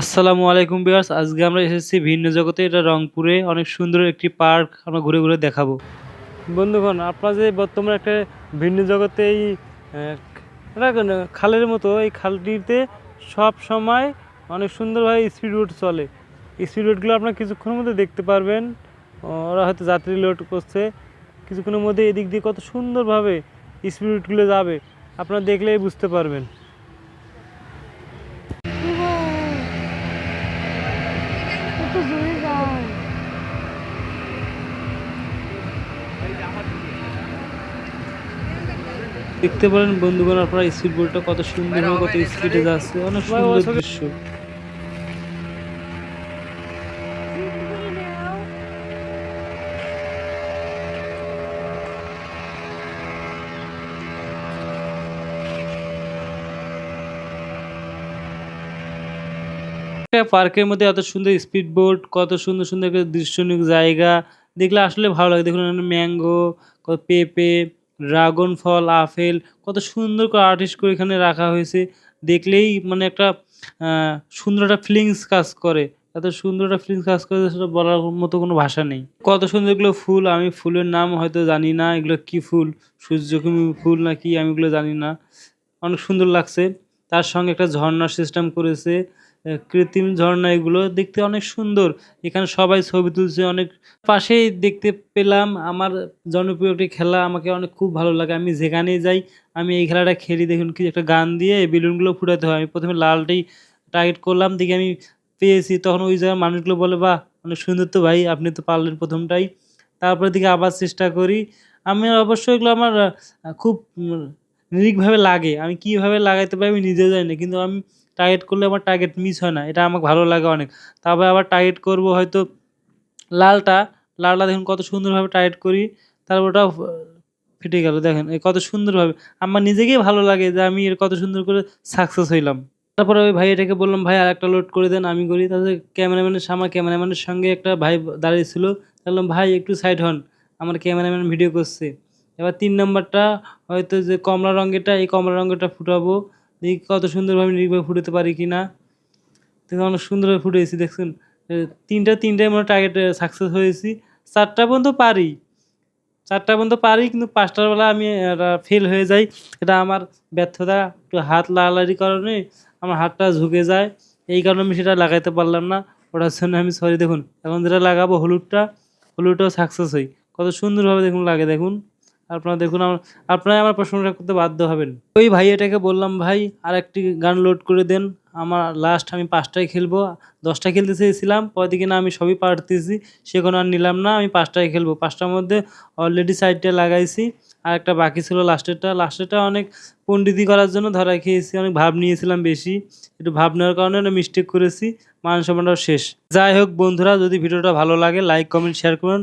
আসসালামু আলাইকুম ভিউয়ার্স, আজকে আমরা এসেছি ভিন্ন জগতে, এটা রংপুরে, অনেক সুন্দর একটি পার্ক, আমরা ঘুরে ঘুরে দেখাবো। বন্ধুগণ, আপনারা যে বর্তমানে একটা ভিন্ন জগতে এই খালের মতো, এই খালটিতে সব সময় অনেক সুন্দরভাবে স্পিড বোট চলে। স্পিড বোটগুলো আপনারা কিছুক্ষণের মধ্যে দেখতে পারবেন। ওরা হয়তো যাত্রী লোড করছে। কিছুক্ষণের মধ্যে এদিক দিয়ে কত সুন্দরভাবে স্পিড বোটগুলো যাবে, আপনারা দেখলেই বুঝতে পারবেন। কত জোরে যায়। দেখতে পারেন বন্ধুগণ আপনারা স্পিড বোর্ডটা কত সুন্দর কত স্পিডে যাচ্ছে। অনেক সুন্দর দৃশ্য। একটা পার্কের মধ্যে এত সুন্দর স্পিড বোট কত সুন্দর সুন্দর একটা দৃশ্যনীয় জায়গা, দেখলে আসলে ভালো লাগে। দেখুন ম্যাঙ্গো, কত পেঁপে, ড্রাগন ফল, আপেল, কত সুন্দর করে আর্টিস্ট করে এখানে রাখা হয়েছে। দেখলেই মানে একটা সুন্দর একটা ফিলিংস কাজ করে। এত সুন্দর একটা ফিলিংস কাজ করে সেটা বলার মতো কোনো ভাষা নেই। কত সুন্দর এগুলো ফুল, আমি ফুলের নাম হয়তো জানি না, এগুলো কি ফুল? সূর্যকুমি ফুল না কি, আমি এগুলো জানি না। অনেক সুন্দর লাগছে। তার সঙ্গে একটা ঝর্ণার সিস্টেম করেছে। কৃত্রিম ঝর্ণা, এগুলো দেখতে অনেক সুন্দর। এখানে সবাই ছবি তুলছে, অনেক পাশেই দেখতে পেলাম আমার জনপ্রিয় একটি খেলা, আমাকে অনেক খুব ভালো লাগে। আমি যেখানেই যাই, আমি এই খেলাটা খেলি, দেখুন কি একটা গান দিয়ে বেলুনগুলো ফুটাতে হয়। আমি প্রথমে লালটাই টার্গেট করলাম, দেখি আমি পেয়েছি, তখন ওই জায়গার মানুষগুলো বলে, বাহ, অনেক সুন্দর তো ভাই, আপনি তো পারলেন প্রথমটাই। তারপরে দিকে আবার চেষ্টা করি। আমি অবশ্যই এগুলো আমার খুব নিরিকভাবে লাগে। আমি কীভাবে লাগাইতে পারি আমি নিজেও জানি না, কিন্তু আমি টার্গেট করলে আমার টার্গেট মিস হয় না, এটা আমাকে ভালো লাগে অনেক। তারপরে আবার টার্গেট করব হয়তো লালটা লালটা দেখুন কত সুন্দরভাবে টাইট করি, তারপর ওটা ফেটে গেল, দেখেন, এই কত সুন্দরভাবে। আমার নিজেকেই ভালো লাগে যে আমি এর কত সুন্দর করে সাকসেস হইলাম। তারপরে ওই ভাই এটাকে বললাম, ভাই আর একটা লোড করে দেন, আমি করি। তাহলে ক্যামেরাম্যানের সামনে ক্যামেরাম্যানের সঙ্গে একটা ভাই দাঁড়িয়ে ছিল বললাম, ভাই, একটু সাইড হন। আমার ক্যামেরাম্যান ভিডিও করছে। এবার তিন নম্বরটা হয়তো যে কমলা রঙেরটা, এই কমলা রঙেরটা ফুটাবো। দেখি কত সুন্দরভাবে নির্ভয় ফুটাতে পারি কি না দেখুন অনেক সুন্দরভাবে ফুটেছি দেখছেন তিনটা, তিনটায় আমরা টার্গেট সাকসেস হয়েছি। চারটা পর্যন্ত পারি। চারটা পর্যন্ত পারি, কিন্তু পাঁচটার বেলা আমি ফেল হয়ে যাই। এটা আমার ব্যর্থতা, একটু হাত লাগালাগির কারণে আমার হাতটা ঝুঁকে যায়। এই কারণে আমি সেটা লাগাইতে পারলাম না। ওটার জন্য আমি সরি দেখুন। এখন যেটা লাগাবো হলুদটা, হলুদটাও সাকসেস হই। কত সুন্দরভাবে দেখুন লাগে, দেখুন। আপনারা দেখুন আপনারা আমার প্রশংসা করতে বাধ্য হবেন। ওই ভাই এটাকে বললাম, ভাই আর একটি গান লোড করে দেন। আমার লাস্ট আমি পাঁচটায় খেলব। দশটায় খেলতে চেয়েছিলাম পরে দিকে না আমি সবই পারতেছি। সেখানে আর নিলাম না, আমি পাঁচটায় খেলব। পাঁচটার মধ্যে অলরেডি সাইডটা লাগাইছি। আর একটা বাকি ছিল লাস্টেরটা লাস্টেরটা অনেক পণ্ডিতি করার জন্য ধরা খেয়েছি, অনেক ভাব নিয়েছিলাম বেশি। একটু ভাব নেওয়ার কারণে একটা মিস্টেক করেছি। মান সম্মানটাও শেষ। যাই হোক বন্ধুরা, যদি ভিডিওটা ভালো লাগে লাইক কমেন্ট শেয়ার করুন।